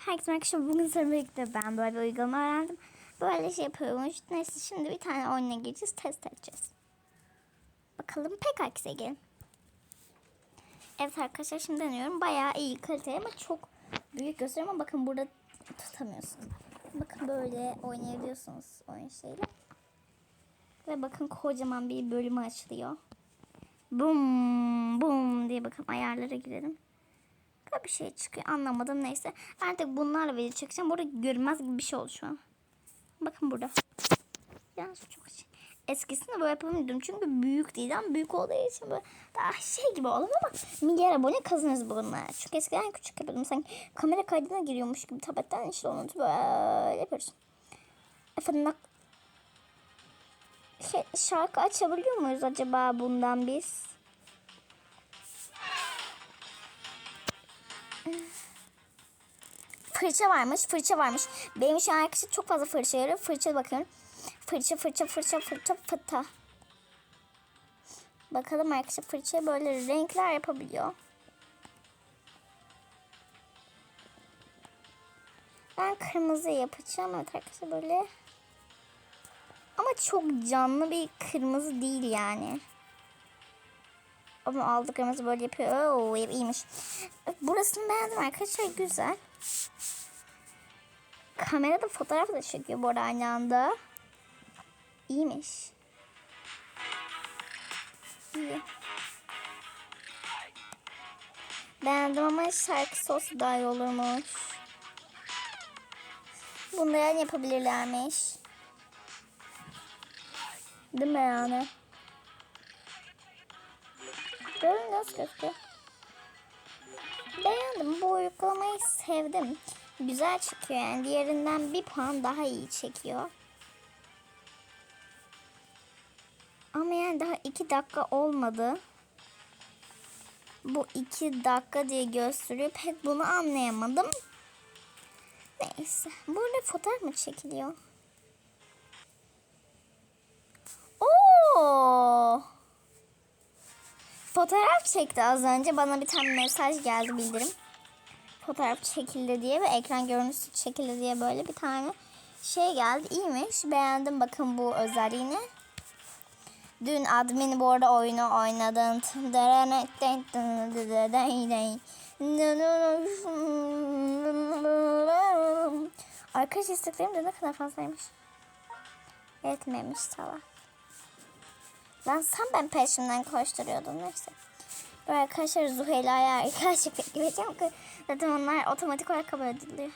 Herkese arkadaşlar bugün sizlerle birlikte ben böyle bir uygulama öğrendim. Böyle şey yapıyormuş. Neyse şimdi bir tane oyuna gireceğiz. Test edeceğiz. Bakalım pek herkese gelin. Evet arkadaşlar şimdi deniyorum. Bayağı iyi kalite ama çok büyük gösteriyor ama bakın burada tutamıyorsunuz. Bakın böyle oynayabiliyorsunuz oyun şeyle. Ve bakın kocaman bir bölümü açılıyor. Bum bum diye bakın ayarlara girelim. Bir şey çıkıyor anlamadım neyse. Artık bunlarla video çekeceğim. Burada görünmez gibi bir şey oldu şu an. Bakın burada. Yalnız çok şey. Eskisinde böyle yapamıyordum çünkü büyük değil ama büyük olduğu için böyle daha şey gibi oldum ama milyar abone kazanırız bununla. Çünkü eskiden küçük yapıyordum sanki kamera kaydına giriyormuş gibi tabletten işte onu böyle yapıyoruz. Efendim şey, şarkı açabiliyor muyuz acaba bundan biz? Fırça varmış, fırça varmış. Benim şu an arkadaşlar çok fazla fırça yarıyor. Fırça bakıyorum. Fırça, fırça, fırça, fırça, fıta. Bakalım arkadaşlar fırçaya böyle renkler yapabiliyor. Ben kırmızı yapacağım. Evet arkadaşlar böyle. Ama çok canlı bir kırmızı değil yani. Ama aldıklarımızı böyle yapıyor. Oo, iyiymiş. Burasını beğendim arkadaşlar. Güzel. Kamerada fotoğraf da çekiyor bu arada aynı anda. İyiymiş. İyi. Beğendim ama şarkı sosu daha iyi olurmuş. Bunları yapabilirlermiş. Değil mi yani? Böyle nasıl gözüküyor? Beğendim. Bu uygulamayı sevdim. Güzel çıkıyor yani. Diğerinden bir puan daha iyi çekiyor. Ama yani daha iki dakika olmadı. Bu iki dakika diye gösteriyor. Pek bunu anlayamadım. Neyse. Burada fotoğraf mı çekiliyor? Oo! Fotoğraf çekti az önce. Bana bir tane mesaj geldi bildirim. Fotoğraf çekildi diye ve ekran görüntüsü çekildi diye böyle bir tane şey geldi. İyiymiş. Beğendim bakın bu özelliğini. Dün admin bu arada oyunu oynadın. Arkadaş isteklerim de ne kadar fazlaymış. Yetmemiş tamam. Lan sen ben peşimden koşturuyordum neyse. Böyle arkadaşlar Zuhaila'ya karşı gireceğim ki zaten onlar otomatik olarak kabul ediliyor.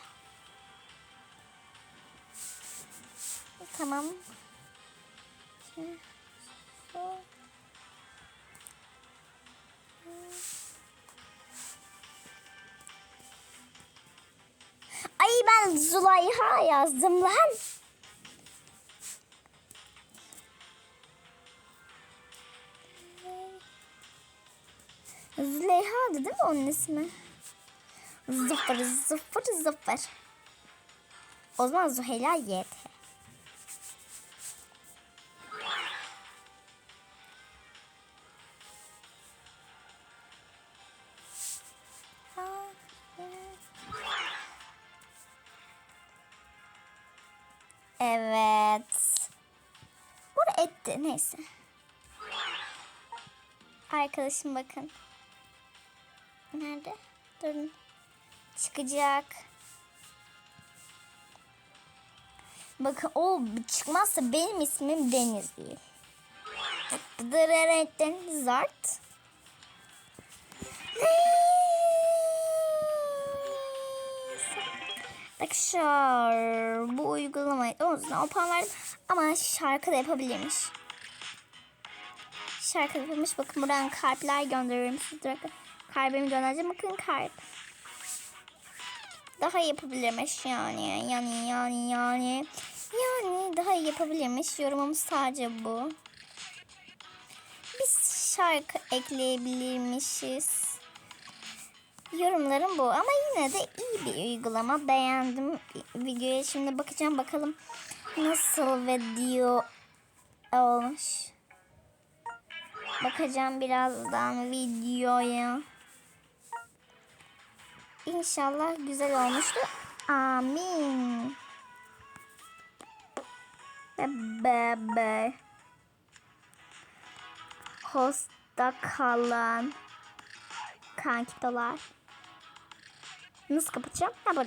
Tamam. Ay ben Zulayha yazdım lan. Züleyha'dı değil mi onun ismi? Zıfır zıfır zıfır. O zaman Zuheyla YT. Evet. Bu etti neyse. Arkadaşım bakın. Nerede? Durun. Çıkacak. Bakın o çıkmazsa benim ismim Deniz değil. Dırırırırın zart. Arkadaşlar bu uygulamayı o yüzden o puan verdim ama şarkı da yapabilirmiş. Şarkı yapılmış. Bakın buradan kalpler gönderiyorum size. Kalbimi göndereceğim. Bakın kalp. Daha yapabilirmiş yani. Yani yani yani. Yani daha yapabilirmiş. Yorumumuz sadece bu. Biz şarkı ekleyebilirmişiz. Yorumlarım bu ama yine de iyi bir uygulama. Beğendim videoya. Şimdi bakacağım bakalım nasıl video olmuş. Bakacağım birazdan videoya. İnşallah güzel olmuştu. Amin. Bebe. Hosta kalan kankitolar. Nasıl kapatacağım? Ha burada.